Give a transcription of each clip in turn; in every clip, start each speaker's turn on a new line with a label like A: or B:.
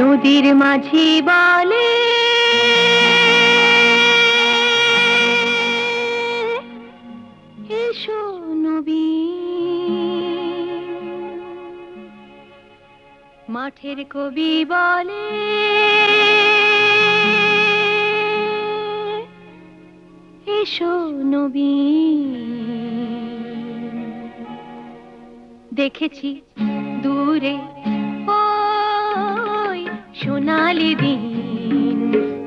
A: নদীর মাঝি বলে মাঠের কবি বলে এসো নবী। দেখেছি দূরে সোনালি দিন,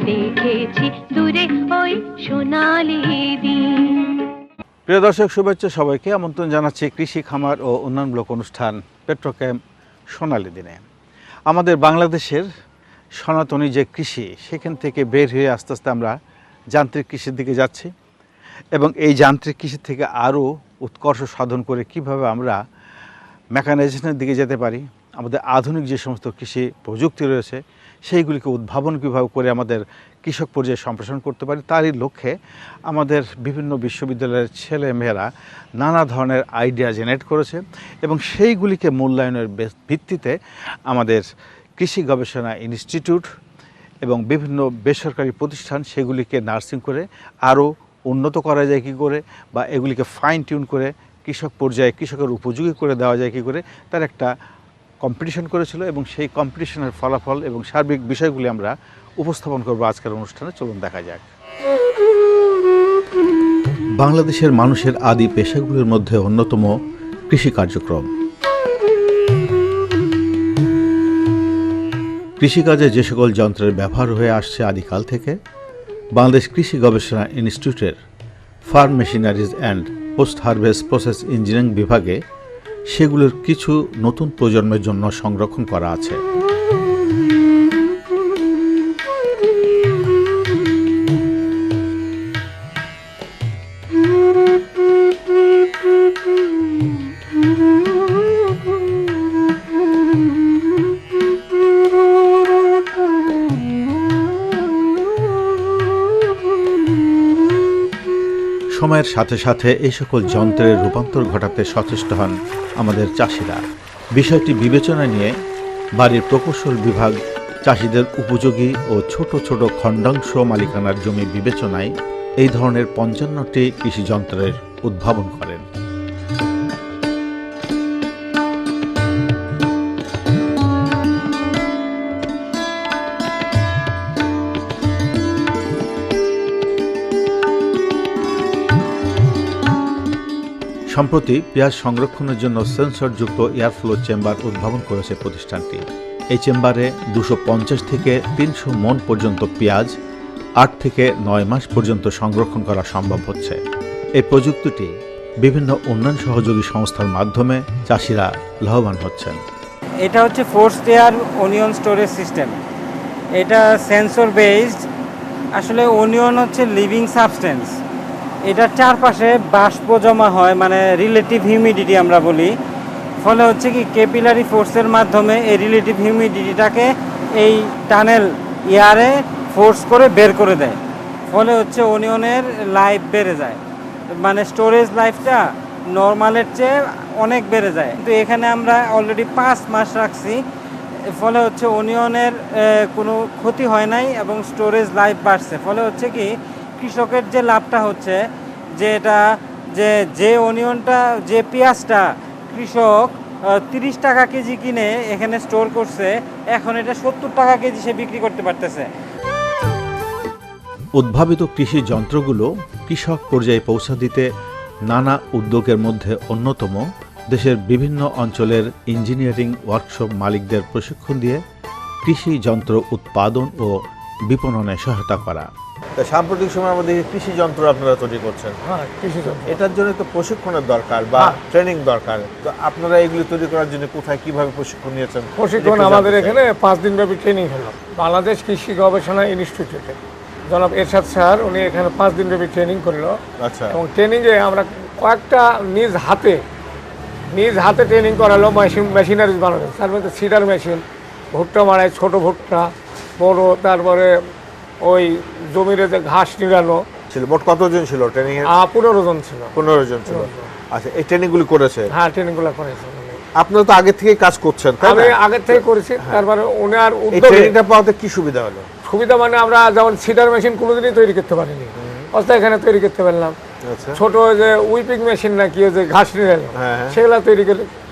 A: দেখেছি দূরে ওই সোনালি দিন।
B: প্রিয় দর্শক, শুভেচ্ছা সবাইকে। আমন্ত্রণ জানাচ্ছি কৃষি, খামার ও উন্নয়নমূলক অনুষ্ঠান পেট্রোক্যাম সোনালী দিনে। আমাদের বাংলাদেশের সনাতনী যে কৃষি, সেখান থেকে বের হয়ে আস্তে আস্তে আমরা যান্ত্রিক কৃষির দিকে যাচ্ছি এবং এই যান্ত্রিক কৃষি থেকে আরও উৎকর্ষ সাধন করে কীভাবে আমরা মেকানাইজেশনের দিকে যেতে পারি আমাদের আধুনিক যে সমস্ত কৃষি প্রযুক্তি রয়েছে, সেইগুলিকে উদ্ভাবন কীভাবে করে আমাদের কৃষক পর্যায়ে সম্প্রসারণ করতে পারি, তারই লক্ষ্যে আমাদের বিভিন্ন বিশ্ববিদ্যালয়ের ছেলে মেয়েরা নানা ধরনের আইডিয়া জেনারেট করেছে এবং সেইগুলিকে মূল্যায়নের ভিত্তিতে আমাদের কৃষি গবেষণা ইনস্টিটিউট এবং বিভিন্ন বেসরকারি প্রতিষ্ঠান সেগুলিকে নার্সিং করে আরও উন্নত করা যায় কী করে বা এগুলিকে ফাইন টিউন করে কৃষক পর্যায়ে কৃষকের উপযোগী করে দেওয়া যায় কী করে, তার একটা কম্পিটিশন করেছিল এবং সেই কম্পিটিশনের ফলাফল এবং সার্বিক বিষয়গুলি আমরা উপস্থাপন করব আজকের অনুষ্ঠানে। চলুন দেখা যাক। বাংলাদেশের মানুষের আদি পেশাগুলির মধ্যে অন্যতম কৃষি কার্যক্রম। কৃষিকাজে যে সকল যন্ত্রের ব্যবহার হয়ে আসছে আদিকাল থেকে, বাংলাদেশ কৃষি গবেষণা ইনস্টিটিউটের farm machineries and post harvest process engineering বিভাগে সেগুলোর কিছু নতুন প্রজন্মের জন্য সংরক্ষণ করা আছে। সময়ের সাথে সাথে এই সকল যন্ত্রের রূপান্তর ঘটাতে সচেষ্ট হন আমাদের চাষিরা। বিষয়টি বিবেচনা নিয়ে বাড়ির প্রকৌশল বিভাগ চাষিদের উপযোগী ও ছোট ছোট খণ্ডাংশ মালিকানার জমি বিবেচনায় এই ধরনের পঞ্চান্নটি কৃষি যন্ত্রের উদ্ভাবন করেন সম্প্রতি পেঁয়াজ সংরক্ষণের জন্য সেন্সরযুক্ত এয়ারফ্লো চেম্বার উদ্ভাবন করেছে প্রতিষ্ঠানটি। এই চেম্বারে দুশো থেকে তিনশো মন পর্যন্ত পেঁয়াজ, আট থেকে নয় মাস পর্যন্ত সংরক্ষণ করা সম্ভব হচ্ছে। এই প্রযুক্তিটি বিভিন্ন উন্নয়ন সহযোগী সংস্থার মাধ্যমে চাষিরা লাভবান হচ্ছেন।
C: এটা হচ্ছে force air onion storage system. এটা সেন্সর বেসড। আসলে অনিয়ন হচ্ছে লিভিং সাবস্টেন্স। এটার চারপাশে বাষ্প জমা হয় মানে রিলেটিভ হিউমিডিটি আমরা বলি। ফলে হচ্ছে কি ক্যাপিলারি ফোর্সের মাধ্যমে এই রিলেটিভ হিউমিডিটিটাকে এই টানেল ইয়ারে ফোর্স করে বের করে দেয়। ফলে হচ্ছে অনিয়নের লাইফ বেড়ে যায়। মানে স্টোরেজ লাইফটা নর্মালের চেয়ে অনেক বেড়ে যায়। কিন্তু এখানে আমরা অলরেডি পাঁচ মাস রাখছি। ফলে হচ্ছে অনিয়নের কোনো ক্ষতি হয় নাই এবং স্টোরেজ লাইফ বাড়ছে। ফলে হচ্ছে কি কৃষকের যে লাভটা হচ্ছে, যে এটা, যে যে অনিয়নটা যে পেঁয়াজটা কৃষক তিরিশ টাকা কেজি কিনে এখানে স্টোর করছে, এখন এটা সত্তর টাকা কেজি সে বিক্রি করতে পারতেছে।
B: উদ্ভাবিত কৃষি যন্ত্রগুলো কৃষক পর্যায়ে পৌঁছা দিতে নানা উদ্যোগের মধ্যে অন্যতম। দেশের বিভিন্ন অঞ্চলের ইঞ্জিনিয়ারিং ওয়ার্কশপ মালিকদের প্রশিক্ষণ দিয়ে কৃষি যন্ত্র উৎপাদন ও বিপণনে সহায়তা করা।
D: সাম্প্রতিক সময় আমাদের কৃষি যন্ত্র আপনারা তৈরি করছেন।
E: হ্যাঁ কৃষি যন্ত্র।
D: এটার জন্য তো প্রশিক্ষণের দরকার বা
E: হ্যাঁ।
D: ট্রেনিং দরকার। তো আপনারা এগুলি তৈরি করার জন্য কোথায় কীভাবে প্রশিক্ষণ নিয়েছেন
E: প্রশিক্ষণ আমাদের এখানে পাঁচ দিনব্যাপী ট্রেনিং হলো। বাংলাদেশ কৃষি গবেষণা ইনস্টিটিউটে। জনাব এরশাদ স্যার উনি এখানে পাঁচ দিনব্যাপী ট্রেনিং করল।
D: আচ্ছা।
E: এবং ট্রেনিংয়ে আমরা কয়েকটা নিজ হাতে নিজ হাতে ট্রেনিং করালো মেশিন মেশিনারিজ বানানো তার মধ্যে সিডার মেশিন ভুট্টা মারায় ছোট ভুট্টা বড় তারপরে ওই জমিরে যে ঘাস নিড়ানো।
D: ছিল মোট কতজন ছিল ট্রেনিং এর
E: পনেরো জন ছিল।
D: পনেরো জন ছিল। আচ্ছা এই ট্রেনিং গুলি করেছে?
E: হ্যাঁ ট্রেনিংগুলো করেছে।
D: আপনারা তো আগে থেকে কাজ করছেন তাই
E: আমি
D: না?
E: আগের থেকে করেছি তারপরে ওনার
D: ট্রেনিংটা পাওয়াতে কি সুবিধা হলো?
E: সুবিধা মানে আমরা যেমন সিডার মেশিন কোনোদিনই তৈরি করতে পারিনি। অবস্থা এখানে তৈরি করতে পারলাম।
D: আচ্ছা।
E: ছোট ওই যে উইপিং মেশিন নাকি ওই যে ঘাস এলো
D: হ্যাঁ, হ্যাঁ।
E: সেগুলা তৈরি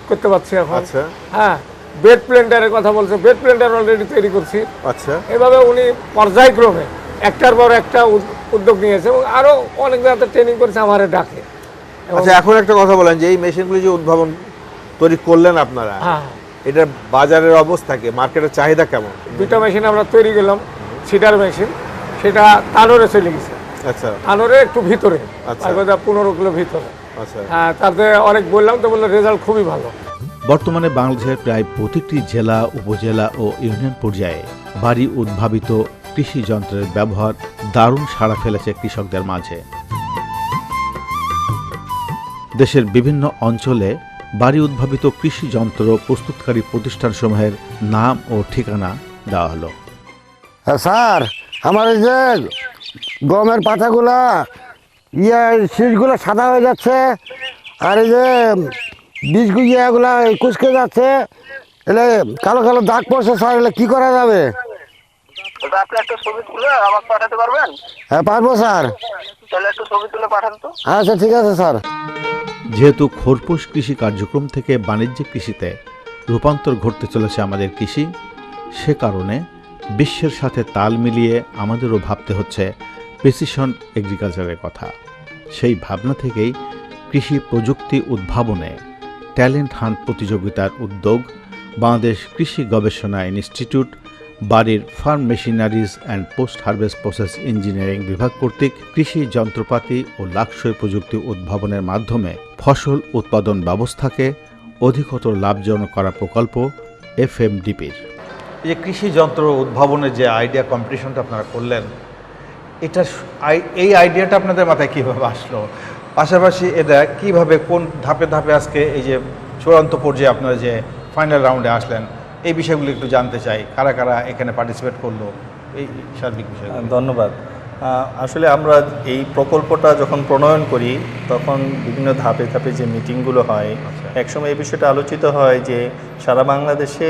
E: করতে পারছি এখন।
D: আচ্ছা।
E: হ্যাঁ। বেড প্লেন্টারের কথা বলছে বেড প্লেন্টার অলরেডি তৈরি করছি।
D: আচ্ছা।
E: এভাবে উনি পর্যায়ক্রমে একটার পর একটা উদ্যোগ নিয়েছে এবং আরও অনেক জায়গাতে ট্রেনিং করেছে আমারে ডাকে।
D: আচ্ছা এখন একটা কথা বলেন যে এই মেশিনগুলি যে উদ্ভাবন তৈরি করলেন আপনারা
E: হ্যাঁ।
D: এটার বাজারের অবস্থা কি? মার্কেটের চাহিদা কেমন?
E: দুটো মেশিন আমরা তৈরি করলাম সিডার মেশিন সেটা তানোরে চলে গেছে।
D: আচ্ছা।
E: তানোরে একটু ভিতরে
D: আচ্ছা।
E: পনেরো কিলো ভিতরে।
D: আচ্ছা।
E: হ্যাঁ তাতে অনেক বললাম তো বলল রেজাল্ট খুবই ভালো।
B: বর্তমানে বাংলাদেশের প্রায় প্রতিটি জেলা উপজেলা ও ইউনিয়ন পর্যায়ে বাড়ি উদ্ভাবিত কৃষি যন্ত্রের ব্যবহার দারুণ সাড়া ফেলেছে কৃষকদের মাঝে। দেশের বিভিন্ন অঞ্চলে বাড়ি উদ্ভাবিত কৃষি যন্ত্র প্রস্তুতকারী প্রতিষ্ঠানসমূহের নাম ও ঠিকানা দেওয়া হলো।
F: হ্যাঁ, স্যার আমার এই যে গমের পাতাগুলা ইয়ে শীষগুলো সাদা হয়ে যাচ্ছে আর এই যে বীজগু ইয়েগুলা কুচকে যাচ্ছে এলে কালো কালো দাগ পড়ছে স্যার এলে কি করা যাবে?
G: আপনি একটা ছবি তুলে আমাকে পাঠাতে পারবেন?
F: হ্যাঁ পারব স্যার।
G: তাহলে একটু ছবি তুলে পাঠান তো।
F: আচ্ছা ঠিক আছে স্যার।
B: যেহেতু খোরপোশ কৃষি কার্যক্রম থেকে বাণিজ্যিক কৃষিতে রূপান্তর ঘটতে চলেছে আমাদের কৃষি সে কারণে বিশ্বের সাথে তাল মিলিয়ে আমাদেরও ভাবতে হচ্ছে প্রেসিশন এগ্রিকালচারের কথা। সেই ভাবনা থেকেই কৃষি প্রযুক্তি উদ্ভাবনে ট্যালেন্ট হান্ট প্রতিযোগিতার উদ্যোগ, বাংলাদেশ কৃষি গবেষণা ইনস্টিটিউট, বাড়ির farm machineries and post harvest process engineering বিভাগ কর্তৃক কৃষি যন্ত্রপাতি ও লাক্সই প্রযুক্তি উদ্ভাবনের মাধ্যমে ফসল উৎপাদন ব্যবস্থাকে অধিকতর লাভজনক করা প্রকল্প এফ এফএমডিপির। এই যে কৃষি যন্ত্র উদ্ভাবনের যে আইডিয়া কম্পিটিশনটা আপনারা করলেন এটা এই আইডিয়াটা আপনাদের মাথায় কীভাবে আসলো? পাশাপাশি এটা কীভাবে কোন ধাপে ধাপে আজকে এই যে চূড়ান্ত পর্যায়ে আপনারা যে ফাইনাল রাউন্ডে আসলেন এই বিষয়গুলো একটু জানতে চাই। কারা কারা এখানে পার্টিসিপেট করল? এই সার্বিক বিষয়
H: ধন্যবাদ। আসলে আমরা এই প্রকল্পটা যখন প্রণয়ন করি তখন বিভিন্ন ধাপে ধাপে যে মিটিংগুলো হয়
B: আচ্ছা।
H: একসময় এই বিষয়টা আলোচিত হয় যে সারা বাংলাদেশে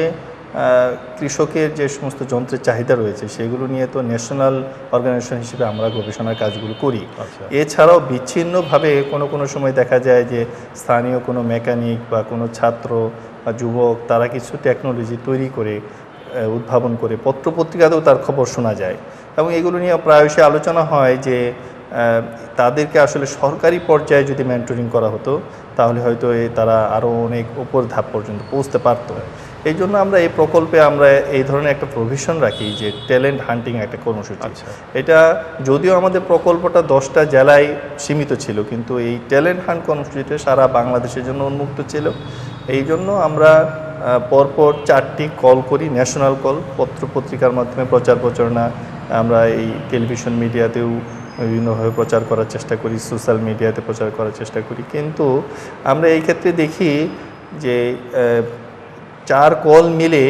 H: কৃষকের যে সমস্ত যন্ত্রের চাহিদা রয়েছে সেগুলো নিয়ে তো ন্যাশনাল অর্গানাইজেশন হিসেবে আমরা গবেষণার কাজগুলো করি।
B: আচ্ছা।
H: এছাড়াও বিচ্ছিন্নভাবে কোনো কোনো সময় দেখা যায় যে স্থানীয় কোনো মেকানিক বা কোনো ছাত্র বা যুবক তারা কিছু টেকনোলজি তৈরি করে উদ্ভাবন করে পত্রপত্রিকাতেও তার খবর শোনা যায়। এবং এগুলো নিয়ে প্রায়শই আলোচনা হয় যে তাদেরকে আসলে সরকারি পর্যায়ে যদি মেন্টরিং করা হতো তাহলে হয়তো এ তারা আরও অনেক উপর ধাপ পর্যন্ত পৌঁছতে পারতো। এই জন্য আমরা এই প্রকল্পে আমরা এই ধরনের একটা প্রভিশন রাখি যে ট্যালেন্ট হান্টিং একটা কর্মসূচি।
B: আচ্ছা।
H: এটা যদিও আমাদের প্রকল্পটা দশটা জেলায় সীমিত ছিল কিন্তু এই ট্যালেন্ট হান্ট কর্মসূচিটা সারা বাংলাদেশের জন্য উন্মুক্ত ছিল। এই জন্য আমরা পরপর চারটি কল করি ন্যাশনাল কল পত্র পত্রিকার মাধ্যমে প্রচার প্রচারণা। আমরা এই টেলিভিশন মিডিয়াতেও বিভিন্নভাবে প্রচার করার চেষ্টা করি সোশ্যাল মিডিয়াতে প্রচার করার চেষ্টা করি। কিন্তু আমরা এই ক্ষেত্রে দেখি যে চার কল মিলে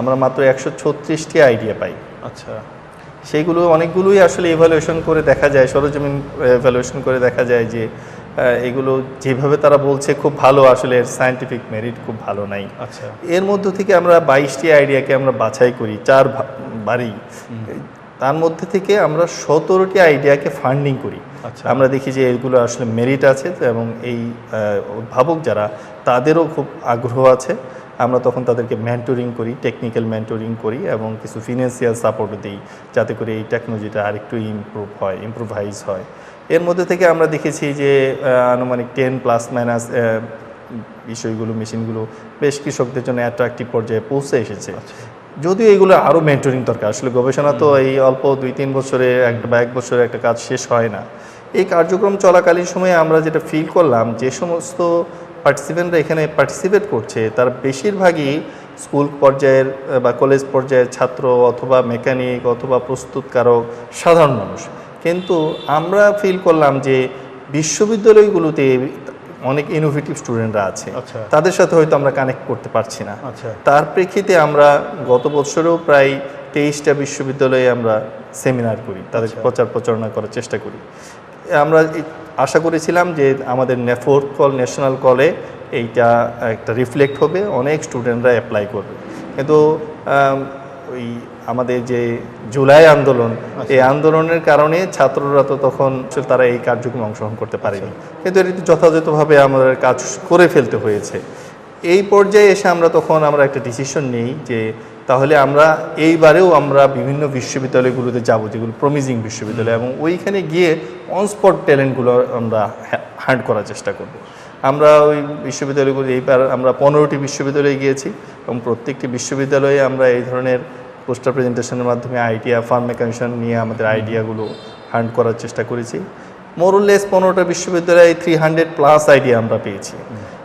H: আমরা মাত্র একশো ছত্রিশটি আইডিয়া পাই।
B: আচ্ছা।
H: সেইগুলো অনেকগুলোই আসলে ইভ্যালুয়েশন করে দেখা যায় সরজমিন ইভ্যালুয়েশন করে দেখা যায় যে এগুলো যেভাবে তারা বলছে খুব ভালো আসলে এর সায়েন্টিফিক মেরিট খুব ভালো নাই।
B: আচ্ছা।
H: এর মধ্য থেকে আমরা বাইশটি আইডিয়াকে আমরা বাছাই করি চার বাড়ি। তার মধ্যে থেকে আমরা সতেরোটি আইডিয়াকে ফান্ডিং করি।
B: আচ্ছা।
H: আমরা দেখি যে এগুলো আসলে মেরিট আছে এবং এই উদ্ভাবক যারা তাদেরও খুব আগ্রহ আছে। আমরা তখন তাদেরকে মেন্টরিং করি টেকনিক্যাল মেন্টরিং করি এবং কিছু ফিনান্সিয়াল সাপোর্ট দিই যাতে করে এই টেকনোলজিটা আরেকটু ইমপ্রুভ হয় ইমপ্রুভাইজ হয়। এর মধ্যে থেকে আমরা দেখেছি যে আনুমানিক টেন প্লাস মাইনাস বিষয়গুলো মেশিনগুলো বেশ কৃষকদের জন্য অ্যাট্রাকটিভ পর্যায়ে পৌঁছে এসেছে। যদিও এগুলো আরও মেন্টরিং দরকার আসলে গবেষণা তো এই অল্প দুই তিন বছরে একটা বা এক বছরে একটা কাজ শেষ হয় না। এই কার্যক্রম চলাকালীন সময়ে আমরা যেটা ফিল করলাম যে সমস্ত পার্টিসিপেন্টরা এখানে পার্টিসিপেট করছে তার বেশিরভাগই স্কুল পর্যায়ের বা কলেজ পর্যায়ের ছাত্র অথবা মেকানিক অথবা প্রস্তুতকারক সাধারণ মানুষ। কিন্তু আমরা ফিল করলাম যে বিশ্ববিদ্যালয়গুলোতে অনেক ইনোভেটিভ স্টুডেন্টরা আছে।
B: আচ্ছা।
H: তাদের সাথে হয়তো আমরা কানেক্ট করতে পারছি না।
B: আচ্ছা।
H: তার প্রেক্ষিতে আমরা গত বছরেও প্রায় তেইশটা বিশ্ববিদ্যালয়ে আমরা সেমিনার করি তাদের
B: আচ্ছা।
H: প্রচার প্রচারণা করার চেষ্টা করি। আমরা আশা করেছিলাম যে আমাদের ফোর্থ কল ন্যাশনাল কলে এইটা একটা রিফ্লেক্ট হবে অনেক স্টুডেন্টরা অ্যাপ্লাই করবে। কিন্তু ওই আমাদের যে জুলাই আন্দোলন এই আন্দোলনের কারণে ছাত্ররা তো তখন তারা এই কার্যক্রমে অংশগ্রহণ করতে পারেনি। কিন্তু এটি যথাযথভাবে আমাদের কাজ করে ফেলতে হয়েছে। এই পর্যায়ে এসে আমরা তখন আমরা একটা ডিসিশন নিই যে তাহলে আমরা এইবারেও আমরা বিভিন্ন বিশ্ববিদ্যালয়গুলোতে যাব, যেগুলো প্রমিজিং বিশ্ববিদ্যালয় এবং ওইখানে গিয়ে অন স্পট ট্যালেন্টগুলো আমরা হ্যান্ড করার চেষ্টা করব। আমরা ওই বিশ্ববিদ্যালয়গুলো, এইবার আমরা পনেরোটি বিশ্ববিদ্যালয়ে গিয়েছি এবং প্রত্যেকটি বিশ্ববিদ্যালয়ে আমরা এই ধরনের পোস্টার প্রেজেন্টেশনের মাধ্যমে আইডিয়া ফার্ম মেকানিশন নিয়ে আমাদের আইডিয়াগুলো হ্যান্ড করার চেষ্টা করেছি। মোরলেস পনেরোটা বিশ্ববিদ্যালয়ে থ্রি হান্ড্রেড প্লাস আইডিয়া আমরা পেয়েছি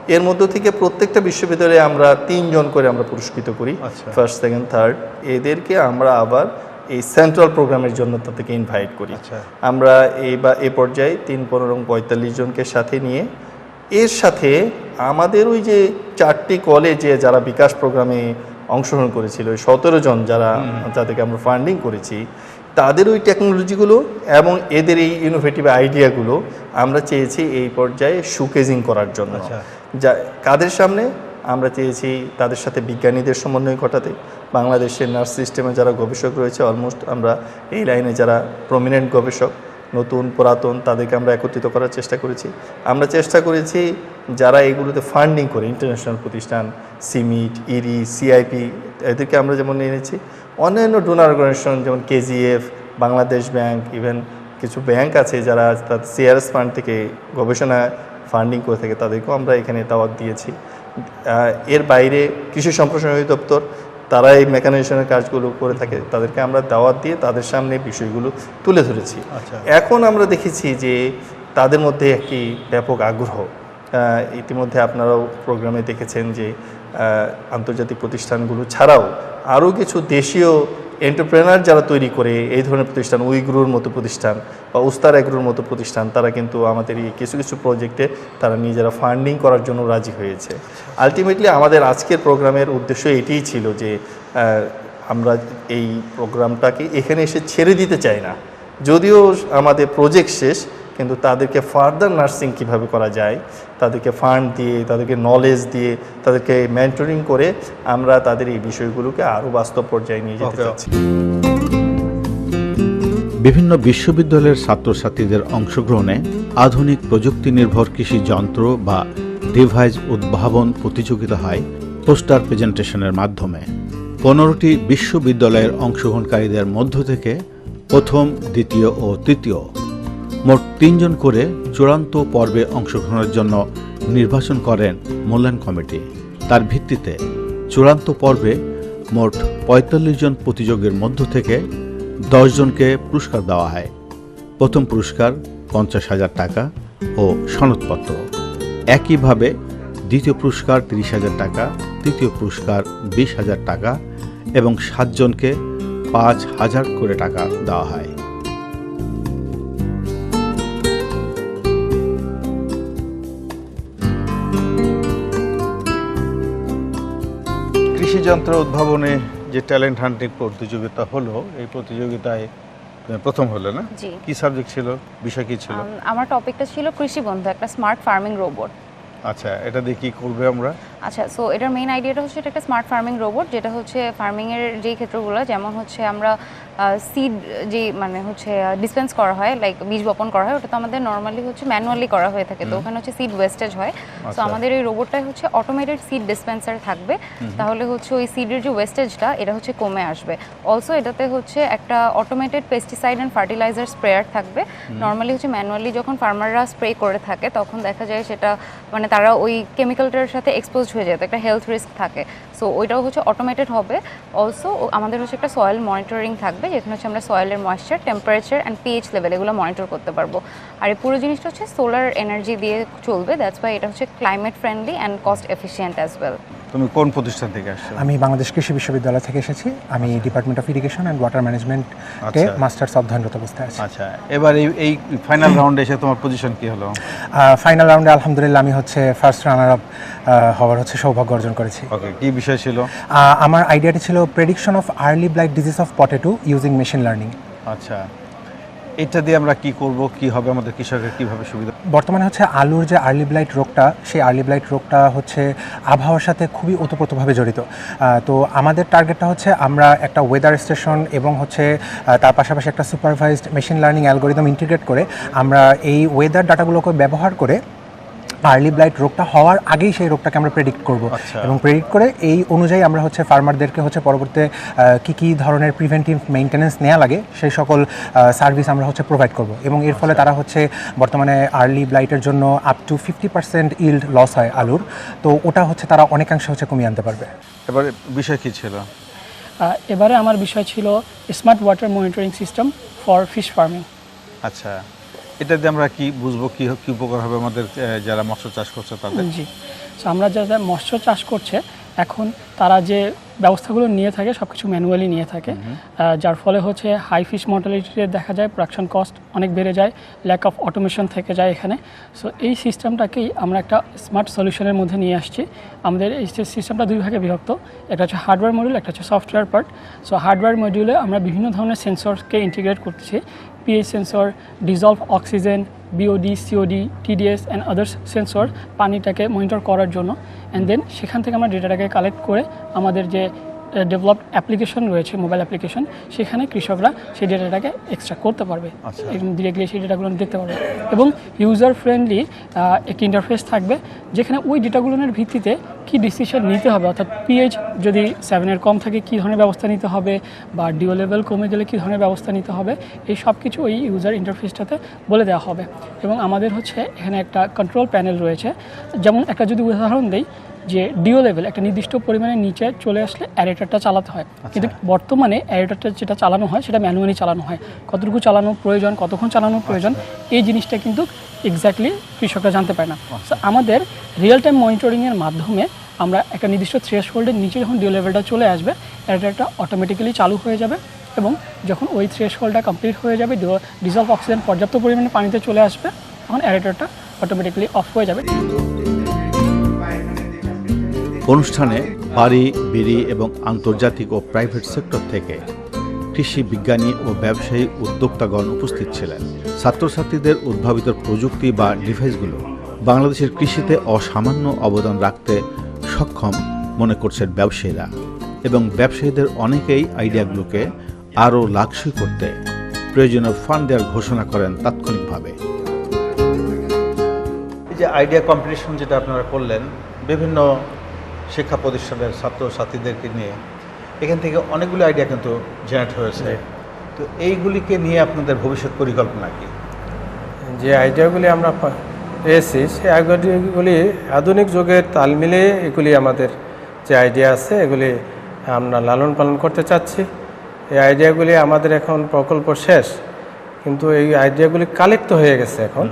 H: এর মধ্য থেকে প্রত্যেকটা বিশ্ববিদ্যালয়ে আমরা তিনজন করে আমরা পুরস্কৃত করি। ফার্স্ট সেকেন্ড থার্ড এদেরকে আমরা আবার এই সেন্ট্রাল প্রোগ্রামের জন্য তাদেরকে ইনভাইট করি
B: আচ্ছা।
H: আমরা এই বা এ পর্যায়ে তিন পনেরো পঁয়তাল্লিশ জনকে সাথে নিয়ে এর সাথে আমাদের ওই যে চারটি কলেজে যারা বিকাশ প্রোগ্রামে অংশগ্রহণ করেছিল ওই সতেরো জন যারা যাদেরকে আমরা ফান্ডিং করেছি তাদের ওই টেকনোলজিগুলো এবং এদের এই ইনোভেটিভ আইডিয়াগুলো আমরা চেয়েছি এই পর্যায়ে শুকেজিং করার জন্য।
B: আচ্ছা।
H: যা কাদের সামনে? আমরা চেয়েছি তাদের সাথে বিজ্ঞানীদের সমন্বয় ঘটাতে। বাংলাদেশের নার্স সিস্টেমে যারা গবেষক রয়েছে অলমোস্ট আমরা এই লাইনে যারা প্রমিনেন্ট গবেষক নতুন পুরাতন তাদেরকে আমরা একত্রিত করার চেষ্টা করেছি। আমরা চেষ্টা করেছি যারা এগুলোতে ফান্ডিং করে ইন্টারন্যাশনাল প্রতিষ্ঠান সিমিট ইরি সিআইপি এদেরকে আমরা যেমন এনেছি অন্যান্য ডোনার অর্গানাইজেশন যেমন কেজিএফ বাংলাদেশ ব্যাংক ইভেন কিছু ব্যাংক আছে যারা তাদের সিআরএস ফান্ড থেকে গবেষণা ফান্ডিং করে থাকে তাদেরকেও আমরা এখানে দাওয়াত দিয়েছি। এর বাইরে কৃষি সম্প্রসারণ অধিদপ্তর তারা এই মেকানাইজেশনের কাজগুলো করে থাকে তাদেরকে আমরা দাওয়াত দিয়ে তাদের সামনে বিষয়গুলো তুলে ধরেছি।
B: আচ্ছা।
H: এখন আমরা দেখেছি যে তাদের মধ্যে একটি ব্যাপক আগ্রহ। ইতিমধ্যে আপনারাও প্রোগ্রামে দেখেছেন যে আন্তর্জাতিক প্রতিষ্ঠানগুলো ছাড়াও আরও কিছু দেশীয় এন্টারপ্রেনার যারা তৈরি করে এই ধরনের প্রতিষ্ঠান, উইগ্রুর মতো প্রতিষ্ঠান বা উস্তার এগ্রুর মতো প্রতিষ্ঠান, তারা কিন্তু আমাদের এই কিছু কিছু প্রজেক্টে তারা নিজেরা ফান্ডিং করার জন্য রাজি হয়েছে। আলটিমেটলি আমাদের আজকের প্রোগ্রামের উদ্দেশ্য এটিই ছিল যে আমরা এই প্রোগ্রামটাকে এখানে এসে ছেড়ে দিতে চাই না। যদিও আমাদের প্রজেক্ট শেষ কিন্তু তাদেরকে ফার্দার নার্সিং কীভাবে করা যায় তাদেরকে ফান্ড দিয়ে তাদেরকে নলেজ দিয়ে তাদেরকে মেন্টরিং করে আমরা তাদের এই বিষয়গুলোকে আরও বাস্তব পর্যায়ে নিয়ে যেতে. চাচ্ছি।
B: বিভিন্ন বিশ্ববিদ্যালয়ের ছাত্রছাত্রীদের অংশগ্রহণে আধুনিক প্রযুক্তি নির্ভর কৃষি যন্ত্র বা ডিভাইস উদ্ভাবন প্রতিযোগিতা হয় পোস্টার প্রেজেন্টেশনের মাধ্যমে। পনেরোটি বিশ্ববিদ্যালয়ের অংশগ্রহণকারীদের মধ্য থেকে প্রথম দ্বিতীয় ও তৃতীয়। মোট তিনজন করে চূড়ান্ত পর্বে অংশগ্রহণের জন্য নির্বাচন করেন মূল্যায়ন কমিটি। তার ভিত্তিতে চূড়ান্ত পর্বে মোট পঁয়তাল্লিশ জন প্রতিযোগীর মধ্য থেকে জনকে পুরস্কার দেওয়া হয়। প্রথম পুরস্কার পঞ্চাশ হাজার টাকা ও সনদপত্র। একইভাবে দ্বিতীয় পুরস্কার তিরিশ হাজার টাকা, তৃতীয় পুরস্কার বিশ হাজার টাকা এবং সাতজনকে পাঁচ হাজার করে টাকা দেওয়া হয়। যন্ত্র উদ্ভাবনে যে ট্যালেন্ট হান্টিং প্রতিযোগিতা হলো এই প্রতিযোগিতায় প্রথম হলো না? কি সাবজেক্ট ছিল? বিষয় কি ছিল?
I: আমার টপিকটা ছিল কৃষি বন্ধু একটা স্মার্ট ফার্মিং রোবট।
B: আচ্ছা এটা দিয়ে কি করবে আমরা?
I: আচ্ছা সো এটার মেইন আইডিয়াটা হচ্ছে এটা একটা স্মার্ট ফার্মিং রোবট যেটা হচ্ছে ফার্মিংয়ের যে ক্ষেত্রগুলো যেমন হচ্ছে আমরা সিড যে মানে হচ্ছে ডিসপেন্স করা হয় লাইক বীজ বপন করা হয় ওটা তো আমাদের নর্মালি হচ্ছে ম্যানুয়ালি করা হয়ে থাকে। তো ওখানে হচ্ছে সিড ওয়েস্টেজ হয়। তো
B: আচ্ছা।
I: আমাদের এই রোবটটাই হচ্ছে অটোমেটেড সিড ডিসপেন্সার থাকবে। তাহলে হচ্ছে ওই সিডের যে ওয়েস্টেজটা এটা হচ্ছে কমে আসবে। অলসো এটাতে হচ্ছে একটা automated pesticide and fertilizer sprayer থাকবে। নর্মালি হচ্ছে ম্যানুয়ালি যখন ফার্মাররা স্প্রে করে থাকে তখন দেখা যায় সেটা মানে তারা ওই কেমিক্যালটার সাথে এক্সপোজ হয়ে যেত একটা হেলথ রিস্ক থাকে। সো ওইটাও হচ্ছে অটোমেটেড হবে। অলসো আমাদের হচ্ছে একটা সয়েল মনিটরিং থাকবে, যেখানে হচ্ছে আমরা সয়েলের moisture temperature and pH level এগুলো মনিটর করতে পারব। আর এই পুরো জিনিসটা হচ্ছে সোলার এনার্জি দিয়ে চলবে দ্যাটস ওয়াই এটা হচ্ছে climate friendly and cost efficient as well
B: তুমি কোন প্রতিষ্ঠান থেকে আসছো?
J: আমি বাংলাদেশ কৃষি বিশ্ববিদ্যালয় থেকে এসেছি। আমি department of irrigation and water ম্যানেজমেন্টে। মাস্টার্স অধ্যয়নরত অবস্থায় আছি।
B: আচ্ছা এবার এই এই ফাইনাল রাউন্ডে এসে তোমার পজিশন কি হলো?
J: ফাইনাল রাউন্ডে আলহামদুলিল্লাহ আমি হচ্ছে ফার্স্ট রানার আপ হওয়ার হচ্ছে সৌভাগ্য অর্জন করেছি।
B: ওকে কি বিষয় ছিল?
J: আমার আইডিয়াটি ছিল prediction of early blight disease of potato using machine learning
B: আচ্ছা। এটা দিয়ে আমরা কি করব, কি হবে আমাদের কৃষকের কীভাবে সুবিধা?
J: বর্তমানে হচ্ছে আলুর যে আর্লি ব্লাইট রোগটা, সেই আর্লি ব্লাইট রোগটা হচ্ছে আবহাওয়ার সাথে খুবই ওতপ্রোতভাবে জড়িত। তো আমাদের টার্গেটটা হচ্ছে আমরা একটা ওয়েদার স্টেশন এবং হচ্ছে তার পাশাপাশি একটা supervised machine learning algorithm integrate করে আমরা এই ওয়েদার ডাটাগুলোকে ব্যবহার করে আর্লি ব্লাইট রোগটা হওয়ার আগেই সেই রোগটাকে আমরা প্রেডিক্ট করব।
B: আচ্ছা।
J: এবং প্রেডিক্ট করে এই অনুযায়ী আমরা হচ্ছে ফার্মারদেরকে হচ্ছে পরবর্তীতে আহ, কি কি ধরনের প্রিভেন্টিভ মেইনটেনেন্স নেওয়া লাগে সেই সকল সার্ভিস আমরা হচ্ছে প্রোভাইড করব। এবং এর ফলে তারা হচ্ছে বর্তমানে আর্লি ব্লাইটের জন্য up to fifty percent yield loss হয় আলুর। তো ওটা হচ্ছে তারা অনেকাংশে হচ্ছে কমিয়ে আনতে পারবে।
B: এবারে বিষয় কি ছিল?
K: এবারে আমার বিষয় ছিল smart water monitoring system for fish farming
B: আচ্ছা। এটা দিয়ে আমরা কি বুঝব কি কি উপকার হবে আমাদের যারা মৎস্য চাষ করছে তাদের?
K: জি। সো আমরা যারা মৎস্য চাষ করছে এখন তারা যে ব্যবস্থাগুলো নিয়ে থাকে সব কিছু ম্যানুয়ালি নিয়ে থাকে যার ফলে হচ্ছে হাই ফিশ মর্টালিটিতে দেখা যায় প্রোডাকশন কস্ট অনেক বেড়ে যায় ল্যাক অফ অটোমেশন থেকে যায় এখানে। সো এই সিস্টেমটাকেই আমরা একটা স্মার্ট সলিউশনের মধ্যে নিয়ে আসছি। আমাদের এই সিস্টেমটা দুই ভাগে বিভক্ত একটা হচ্ছে হার্ডওয়্যার মডিউল একটা হচ্ছে সফটওয়্যার পার্ট সো হার্ডওয়্যার মডিউলে আমরা বিভিন্ন ধরনের সেন্সরকে ইন্টিগ্রেট করতেছি। PH sensor dissolve oxygen BOD COD TDS and others sensor পানিটাকে মনিটর করার জন্য। অ্যান্ড দেন সেখান থেকে আমরা ডেটাটাকে কালেক্ট করে আমাদের যে ডেভেলপড অ্যাপ্লিকেশন রয়েছে মোবাইল অ্যাপ্লিকেশন সেখানে কৃষকরা সেই ডেটাটাকে এক্সট্রা করতে পারবে
B: আচ্ছা।
K: ডিরেক্টলি সেই ডেটাগুলো দেখতে পারবে। এবং ইউজার ফ্রেন্ডলি একটি ইন্টারফেস থাকবে যেখানে ওই ডেটাগুলোর ভিত্তিতে কি ডিসিশন নিতে হবে অর্থাৎ পিএইচ যদি সেভেনের কম থাকে কী ধরনের ব্যবস্থা নিতে হবে বা ডিও লেভেল কমে গেলে কী ধরনের ব্যবস্থা নিতে হবে এই সব কিছু ওই ইউজার ইন্টারফেসটাতে বলে দেওয়া হবে। এবং আমাদের হচ্ছে এখানে একটা কন্ট্রোল প্যানেল রয়েছে। যেমন একটা যদি উদাহরণ দেই যে ডিও লেভেল একটা নির্দিষ্ট পরিমাণে নিচে চলে আসলে অ্যারেটারটা চালাতে হয়। কিন্তু বর্তমানে অ্যারেটারটা যেটা চালানো হয় সেটা ম্যানুয়ালি চালানো হয়। কতটুকু চালানো প্রয়োজন কতক্ষণ চালানো প্রয়োজন এই জিনিসটা কিন্তু এক্স্যাক্টলি কৃষকরা জানতে পারে না। আমাদের রিয়েল টাইম মনিটরিংয়ের মাধ্যমে আমরা একটা নির্দিষ্ট থ্রেশ হোল্ডের নিচে যখন ডিও লেভেলটা চলে আসবে অ্যারেটারটা অটোমেটিক্যালি চালু হয়ে যাবে এবং যখন ওই থ্রেশ হোল্ডটা কমপ্লিট হয়ে যাবে ডিজলভ অক্সিজেন পর্যাপ্ত পরিমাণে পানিতে চলে আসবে তখন অ্যারেটারটা অটোমেটিক্যালি অফ হয়ে যাবে।
B: অনুষ্ঠানে বাড়ি বিড়ি এবং আন্তর্জাতিক ও প্রাইভেট সেক্টর থেকে কৃষি বিজ্ঞানী ও ব্যবসায়ী উদ্যোক্তাগণ উপস্থিত ছিলেন। ছাত্রছাত্রীদের উদ্ভাবিত প্রযুক্তি বা ডিভাইসগুলো বাংলাদেশের কৃষিতে অসামান্য অবদান রাখতে সক্ষম মনে করছেন ব্যবসায়ীরা এবং ব্যবসায়ীদের অনেকেই আইডিয়াগুলোকে আরও লাক্সই করতে প্রয়োজনীয় ফান্ড দেওয়ার ঘোষণা করেন তাৎক্ষণিকভাবে। এই যে আইডিয়া কম্পিটিশন যেটা আপনারা করলেন, বিভিন্ন শিক্ষা প্রতিষ্ঠানের ছাত্রছাত্রীদেরকে নিয়ে এখান থেকে অনেকগুলো আইডিয়া কিন্তু জেনারেট হয়েছে। তো এইগুলিকে নিয়ে আপনাদের ভবিষ্যৎ পরিকল্পনা কি?
L: যে আইডিয়াগুলি আমরা পেয়েছি সেই আইডিয়াগুলি আধুনিক যুগের তাল মিলিয়ে এগুলি আমাদের যে আইডিয়া আছে এগুলি আমরা লালন পালন করতে চাচ্ছি। এই আইডিয়াগুলি আমাদের এখন প্রকল্প শেষ কিন্তু এই আইডিয়াগুলি কালেক্ট হয়ে গেছে এখন।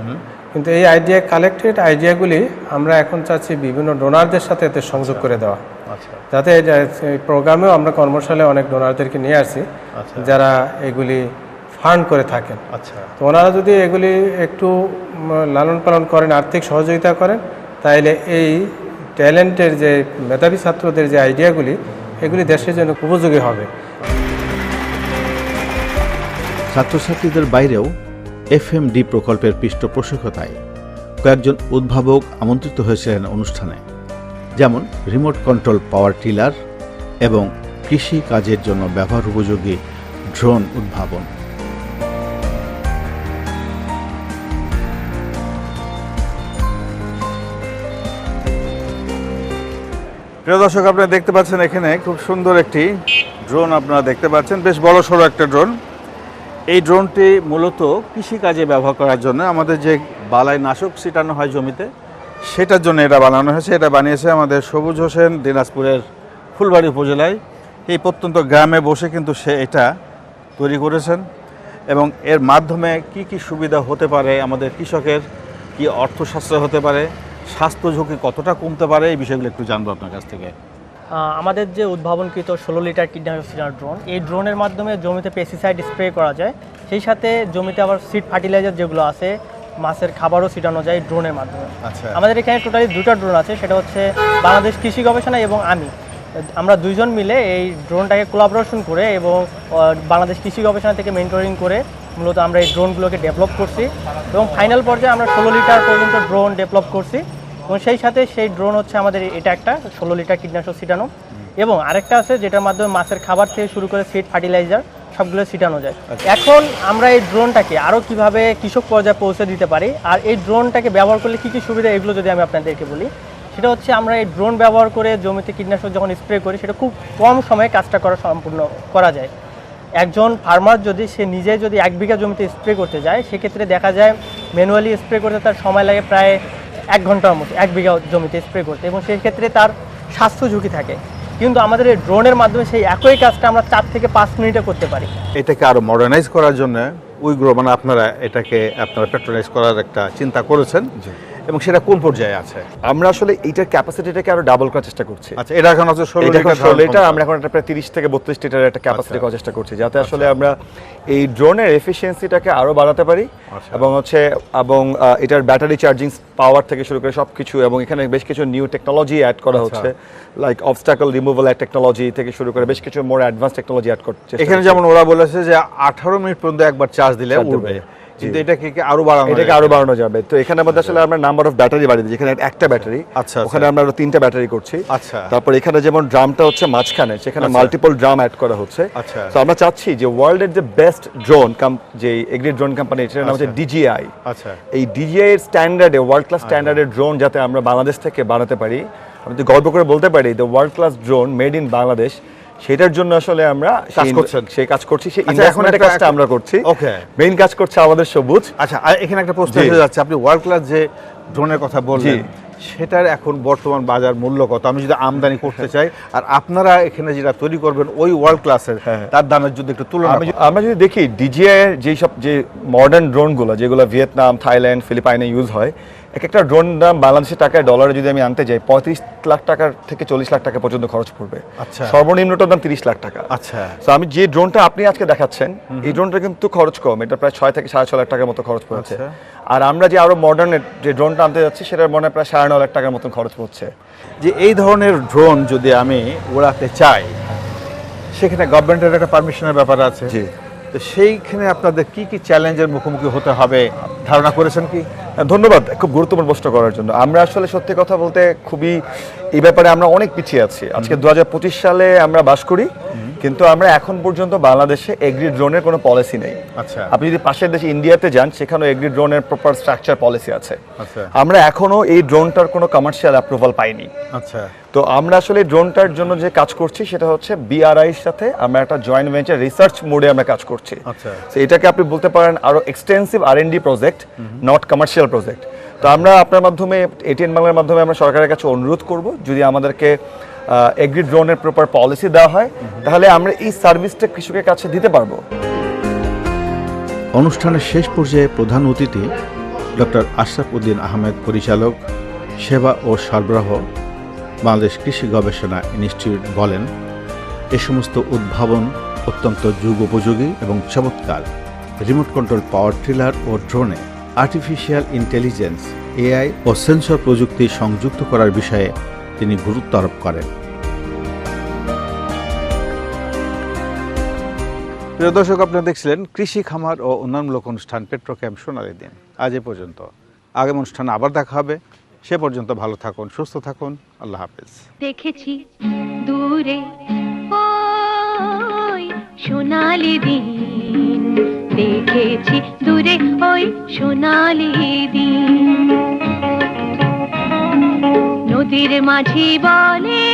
L: কিন্তু এই আইডিয়া কালেক্টেড আইডিয়াগুলি আমরা এখন চাচ্ছি বিভিন্ন ডোনারদের সাথে এতে সংযোগ করে দেওয়া।
B: আচ্ছা।
L: যাতে এই প্রোগ্রামেও আমরা কর্মশালে অনেক ডোনারদেরকে নিয়ে আসি
B: আচ্ছা।
L: যারা এগুলি ফান্ড করে থাকেন।
B: আচ্ছা।
L: তো ওনারা যদি এগুলি একটু লালন পালন করেন আর্থিক সহযোগিতা করেন তাহলে এই ট্যালেন্টের যে মেধাবী ছাত্রদের যে আইডিয়াগুলি এগুলি দেশের জন্য উপযোগী হবে।
B: ছাত্রছাত্রীদের বাইরেও এফএমডি প্রকল্পের পৃষ্ঠপোষকতায় কয়েকজন উদ্ভাবক আমন্ত্রিত হয়েছিলেন অনুষ্ঠানে, যেমন রিমোট কন্ট্রোল পাওয়ার টিলার এবং কৃষি কাজের জন্য ব্যবহার উপযোগী ড্রোন উদ্ভাবন। প্রিয় দর্শক আপনারা দেখতে পাচ্ছেন এখানে খুব সুন্দর একটি ড্রোন আপনারা দেখতে পাচ্ছেন। বেশ বড় সড়ো একটা ড্রোন। এই ড্রোনটি মূলত কৃষিকাজে ব্যবহার করার জন্য আমাদের যে বালাই নাশক ছিটানো হয় জমিতে, সেটার জন্য এটা বানানো হয়েছে। এটা বানিয়েছে আমাদের সবুজ হোসেন দিনাজপুরের ফুলবাড়ি উপজেলায়। এই প্রত্যন্ত গ্রামে বসে কিন্তু সে এটা তৈরি করেছেন এবং এর মাধ্যমে কি কি সুবিধা হতে পারে, আমাদের কৃষকের কি অর্থশাস্ত্র হতে পারে, স্বাস্থ্য ঝুঁকি কতটা কমতে পারে, এই বিষয়গুলো একটু জানব আপনার কাছ থেকে।
M: আমাদের যে উদ্ভাবনকৃত ষোলো লিটার কীটনাশক সিটার ড্রোন এই ড্রোনের মাধ্যমে জমিতে পেস্টিসাইড স্প্রে করা যায়। সেই সাথে জমিতে আবার সিড ফার্টিলাইজার যেগুলো আছে মাছের খাবারও ছিটানো যায় ড্রোনের মাধ্যমে।
B: আচ্ছা।
M: আমাদের এখানে টোটালি দুটো ড্রোন আছে সেটা হচ্ছে বাংলাদেশ কৃষি গবেষণা এবং আমি। আমরা দুইজন মিলে এই ড্রোনটাকে কোলাবোরেশন করে এবং বাংলাদেশ কৃষি গবেষণা থেকে মেন্টরিং করে মূলত আমরা এই ড্রোনগুলোকে ডেভেলপ করছি। এবং ফাইনাল পর্যায়ে আমরা ষোলো লিটার পর্যন্ত ড্রোন ডেভেলপ করছি। এবং সেই সাথে সেই ড্রোন হচ্ছে আমাদের এটা একটা ষোলো লিটার কীটনাশক ছিটানো। এবং আরেকটা আছে যেটার মাধ্যমে মাছের খাবার থেকে শুরু করে সিড ফার্টিলাইজার সবগুলো ছিটানো যায়। এখন আমরা এই ড্রোনটাকে আরও কীভাবে কৃষক পর্যায়ে পৌঁছে দিতে পারি আর এই ড্রোনটাকে ব্যবহার করলে কী কী সুবিধা এগুলো যদি আমি আপনাদেরকে বলি। সেটা হচ্ছে আমরা এই ড্রোন ব্যবহার করে জমিতে কীটনাশক যখন স্প্রে করি সেটা খুব কম সময়ে কাজটা করা সম্পূর্ণ করা যায়। একজন ফার্মার যদি সে নিজে যদি এক বিঘা জমিতে স্প্রে করতে যায় সেক্ষেত্রে দেখা যায় ম্যানুয়ালি স্প্রে করতে তার সময় লাগে প্রায় এক ঘণ্টার মতো এক বিঘা জমিতে স্প্রে করতে এবং সেই ক্ষেত্রে তার স্বাস্থ্য ঝুঁকি থাকে। কিন্তু আমাদের এই ড্রোনের মাধ্যমে সেই একই কাজটা আমরা চার থেকে পাঁচ মিনিটে করতে পারি।
B: এটাকে আরও মডার্নাইজ করার জন্য উইগ্রো মানে আপনারা এটাকে আপনারা প্যাট্রোনাইজ করার একটা চিন্তা করেছেন। এবং সেটা কোন পর্যায়ে আছে?
N: আমরা আসলে এইটার ক্যাপাসিটিটাকে আরও ডাবল করার চেষ্টা করছি।
B: আচ্ছা এটা এখন ষোলো
N: এটা
B: লিটার
N: 16 লিটার আমরা এখন একটা প্রায় তিরিশ থেকে বত্রিশ লিটারের একটা ক্যাপাসিটি করার চেষ্টা করছি যাতে আসলে আমরা এই ড্রোনের এফিসিয়েন্সিটাকে আরও বাড়াতে পারি এবং হচ্ছে এবং এটার ব্যাটারি চার্জিং পাওয়ার থেকে শুরু করে সবকিছু এবং এখানে বেশ কিছু নিউ টেকনোলজি অ্যাড করা
B: আচ্ছা।
N: হচ্ছে লাইক অবস্টাকল রিমুভাল টেকনোলজি থেকে শুরু করে বেশ কিছু মোর অ্যাডভান্স টেকনোলজি অ্যাড করছে
B: এখানে যেমন ওরা বলেছে যে আঠারো মিনিট পর্যন্ত একবার চার্জ দিলে উঠবে। কিন্তু এটাকে আরও বাড়ানো
N: এটাকে আরও বাড়ানো যাবে। তো এখানে মধ্যে আসলে আমরা নাম্বার অফ ব্যাটারি বাড়িয়ে দিই এখানে একটা ব্যাটারি
B: আচ্ছা,
N: ওখানে আমরা আরও তিনটা ব্যাটারি করছি।
B: আচ্ছা।
N: তারপর এখানে যেমন ড্রামটা হচ্ছে মাঝখানে সেখানে
B: আচ্ছা।
N: মাল্টিপল ড্রাম অ্যাড করা হচ্ছে।
B: আচ্ছা।
N: তো আমরা চাচ্ছি যে ওয়ার্ল্ডের যে বেস্ট ড্রোন যে এগ্রি ড্রোন কোম্পানি এটার নাম হচ্ছে
B: আচ্ছা।
N: ডিজিআই
B: আচ্ছা।
N: এই ডিজিআই এর স্ট্যান্ডার্ডে ওয়ার্ল্ড ক্লাস স্ট্যান্ডার্ডের ড্রোন যাতে আমরা বাংলাদেশ থেকে বানাতে পারি আমি তো গর্ব করে বলতে পারি the world class drone made in Bangladesh সেটার জন্য আসলে আমরা
B: কাজ করছেন।
N: সেই কাজ করছি সেই
B: আচ্ছা, এখন
N: ইনভেস্টমেন্টের
B: একটা-
N: কাজটা আমরা করছি।
B: ওকে।
N: মেইন কাজ করছে আমাদের সবুজ।
B: আচ্ছা আর এখানে একটা প্রশ্ন এসে যাচ্ছে আপনি ওয়ার্ল্ড ক্লাস যে ড্রোনের কথা বললেন সেটার এখন বর্তমান বাজার মূল্য কত? আমি যদি আমদানি করতে চাই আর আপনারা এখানে যেটা তৈরি করবেন ওই ওয়ার্ল্ড ক্লাসের
N: হ্যাঁ।
B: তার দামের যদি একটু তুলনা
N: আমি আমরা যদি দেখি ডিজিআই এর যেই সব যে মডার্ন ড্রোনগুলো যেগুলো ভিয়েতনাম থাইল্যান্ড ফিলিপাইনে ইউজ হয় এক একটা ড্রোন দাম বাংলাদেশের টাকায় ডলারে যদি আমি আনতে যাই পঁয়ত্রিশ লাখ টাকার থেকে চল্লিশ লাখ টাকা পর্যন্ত খরচ পড়বে।
B: আচ্ছা।
N: সর্বনিম্নটার দাম তিরিশ লাখ টাকা।
B: আচ্ছা।
N: তো আমি যে ড্রোনটা আপনি আজকে দেখাচ্ছেন এই ড্রোনটা কিন্তু খরচ কম। এটা প্রায় ছয় থেকে সাড়ে ছ লাখ টাকার মতো খরচ পড়ছে।
B: আচ্ছা।
N: আর আমরা যে আরও মডার্ন যে ড্রোনটা আনতে যাচ্ছি সেটার মনে প্রায় সাড়ে ন লাখ টাকার মতন খরচ পড়ছে।
B: যে এই ধরনের ড্রোন যদি আমি উড়াতে চাই সেখানে গভর্নমেন্টের একটা পারমিশনের ব্যাপার আছে।
N: জি।
B: তো সেইখানে আপনাদের কি কি চ্যালেঞ্জের মুখোমুখি হতে হবে? ধারণা করেছেন কি?
N: ধন্যবাদ খুব গুরুত্বপূর্ণ প্রশ্ন করার জন্য। আমরা আসলে সত্যি কথা বলতে খুবই এই ব্যাপারে আমরা অনেক পিছিয়ে আছি। আজকে দুহাজার পঁচিশ সালে আমরা বাস করি। কিন্তু আমরা এখন পর্যন্ত বাংলাদেশে এগ্রি ড্রোনের কোনো পলিসি নেই।
B: আচ্ছা।
N: আপনি যদি পাশের দেশে ইন্ডিয়াতে যান সেখানেও এগ্রি ড্রোনের প্রপার স্ট্রাকচার পলিসি আছে।
B: আচ্ছা।
N: আমরা এখনও এই ড্রোনটার কোনো কমার্শিয়াল অ্যাপ্রুভাল পাইনি।
B: আচ্ছা।
N: তো আমরা আসলে ড্রোনটার জন্য যে কাজ করছি সেটা হচ্ছে বিআরআইয়ের সাথে আমরা একটা জয়েন্ট ভেঞ্চার রিসার্চ মোডে আমরা কাজ করছি।
B: আচ্ছা।
N: তো এটাকে আপনি বলতে পারেন আরও extensive R and D project not commercial project তো আমরা আপনার মাধ্যমে এটিএন বাংলার মাধ্যমে আমরা সরকারের কাছে অনুরোধ করব যদি আমাদেরকে এগ্রি ড্রোনের প্রপার পলিসি দেওয়া হয়, তাহলে আমরা এই সার্ভিসটা কৃষকের কাছে দিতে পারব।
B: অনুষ্ঠানের শেষ পর্যায়ে প্রধান অতিথি ডক্টর আশরাফ উদ্দিন আহমেদ, পরিচালক সেবা ও সরবরাহ বাংলাদেশ কৃষি গবেষণা ইনস্টিটিউট বলেন, এ সমস্ত উদ্ভাবন অত্যন্ত যুগোপযোগী এবং চমৎকার। রিমোট কন্ট্রোল পাওয়ার ট্রিলার ও ড্রোনে আর্টিফিশিয়াল ইন্টেলিজেন্স এআই ও সেন্সর প্রযুক্তি সংযুক্ত করার বিষয়ে তিনি গুরুত্ব আরোপ করেন। প্রিয় দর্শক, আপনারা দেখছিলেন কৃষি খামার ও উন্নয়নমূলক অনুষ্ঠান পেট্রোক্যাম্প সোনালী দিন। আজ এ পর্যন্ত। আগামী অনুষ্ঠানে আবার দেখা হবে। সে পর্যন্ত ভালো থাকুন, সুস্থ থাকুন। আল্লাহ হাফেজ।
A: দেখেছি দূরে সোনালি দিন। দেখেছি দূরে, ওই সোনালি দিন। নদীর মাঝি বলে